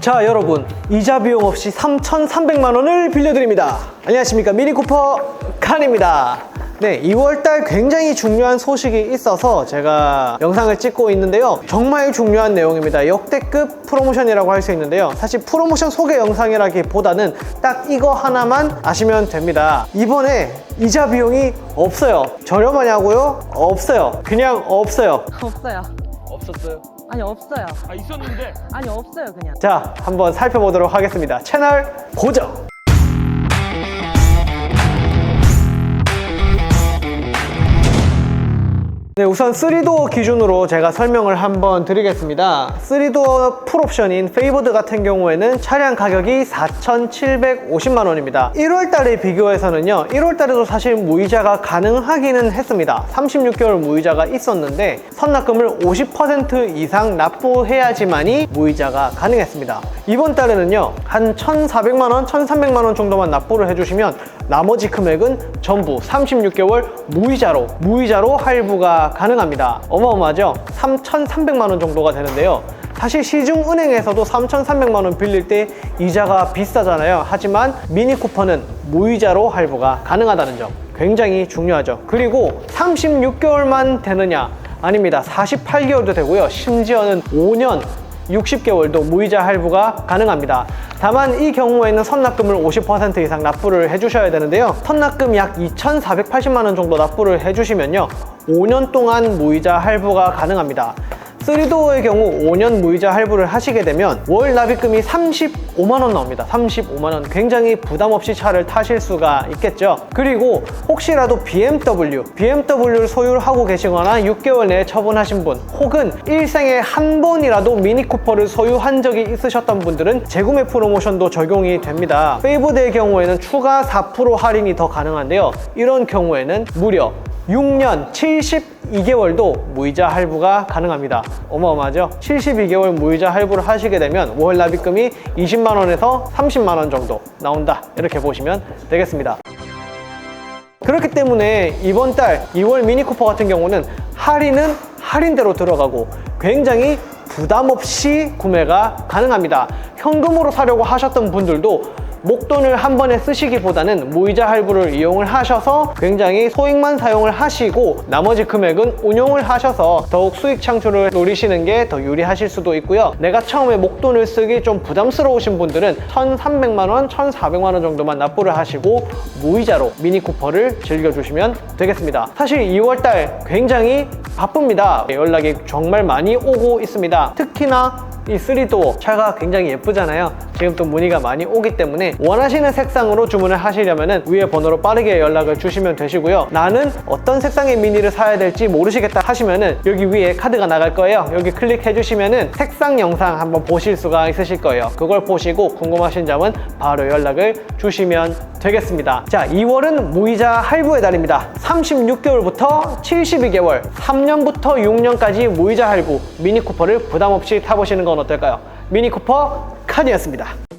자 여러분 이자 비용 없이 3,300만 원을 빌려드립니다. 안녕하십니까? 미니쿠퍼 칸입니다. 네 2월달 굉장히 중요한 소식이 있어서 제가 영상을 찍고 있는데요. 정말 중요한 내용입니다. 역대급 프로모션이라고 할 수 있는데요. 사실 프로모션 소개 영상이라기보다는 딱 이거 하나만 아시면 됩니다. 이번에 이자 비용이 없어요. 저렴하냐고요? 없어요. 그냥 없어요. 없어요. 없었어요 아니 없어요. 아 있었는데 아니 없어요 그냥. 자, 한번 살펴보도록 하겠습니다. 채널 고정! 네, 우선 3도어 기준으로 제가 설명을 한번 드리겠습니다. 3도어 풀옵션인 페이버드 같은 경우에는 차량 가격이 4,750만 원입니다. 1월 달에 비교해서는요, 1월 달에도 사실 무이자가 가능하기는 했습니다. 36개월 무이자가 있었는데, 선납금을 50% 이상 납부해야지만이 무이자가 가능했습니다. 이번 달에는요, 한 1,400만 원, 1,300만 원 정도만 납부를 해주시면 나머지 금액은 전부 36개월 무이자로 무이자로 할부가 가능합니다. 어마어마하죠? 3,300만 원 정도가 되는데요. 사실 시중 은행에서도 3,300만 원 빌릴 때 이자가 비싸잖아요. 하지만 미니 쿠퍼는 무이자로 할부가 가능하다는 점 굉장히 중요하죠. 그리고 36개월만 되느냐? 아닙니다. 48개월도 되고요. 심지어는 5년 60개월도 무이자 할부가 가능합니다. 다만 이 경우에는 선납금을 50% 이상 납부를 해주셔야 되는데요. 선납금 약 2,480만 원 정도 납부를 해주시면요. 5년 동안 무이자 할부가 가능합니다. 3도어의 경우 5년 무이자 할부를 하시게 되면 월 납입금이 35만 원 나옵니다. 35만 원. 굉장히 부담 없이 차를 타실 수가 있겠죠. 그리고 혹시라도 BMW, BMW를 소유하고 계시거나 6개월 내에 처분하신 분, 혹은 일생에 한 번이라도 미니 쿠퍼를 소유한 적이 있으셨던 분들은 재구매 프로모션도 적용이 됩니다. 페이보드의 경우에는 추가 4% 할인이 더 가능한데요. 이런 경우에는 무려 6년 72개월도 무이자 할부가 가능합니다. 어마어마하죠? 72개월 무이자 할부를 하시게 되면 월 납입금이 20만 원에서 30만 원 정도 나온다. 이렇게 보시면 되겠습니다. 그렇기 때문에 이번 달 2월 미니쿠퍼 같은 경우는 할인은 할인대로 들어가고 굉장히 부담 없이 구매가 가능합니다. 현금으로 사려고 하셨던 분들도 목돈을 한 번에 쓰시기보다는 무이자 할부를 이용을 하셔서 굉장히 소액만 사용을 하시고 나머지 금액은 운용을 하셔서 더욱 수익 창출을 노리시는 게 더 유리하실 수도 있고요. 내가 처음에 목돈을 쓰기 좀 부담스러우신 분들은 1,300만 원, 1,400만 원 정도만 납부를 하시고 무이자로 미니 쿠퍼를 즐겨주시면 되겠습니다. 사실 2월달 굉장히 바쁩니다. 연락이 정말 많이 오고 있습니다. 특히나 이 3도어 차가 굉장히 예쁘잖아요 지금 또 문의가 많이 오기 때문에 원하시는 색상으로 주문을 하시려면 위에 번호로 빠르게 연락을 주시면 되시고요. 나는 어떤 색상의 미니를 사야 될지 모르시겠다 하시면은 여기 위에 카드가 나갈 거예요. 여기 클릭해 주시면은 색상 영상 한번 보실 수가 있으실 거예요. 그걸 보시고 궁금하신 점은 바로 연락을 주시면 되겠습니다. 자 2월은 무이자 할부의 달입니다. 36개월부터 72개월 3년부터 6년까지 무이자 할부 미니쿠퍼를 부담 없이 타보시는 건 어떨까요? 미니쿠퍼 칸이었습니다.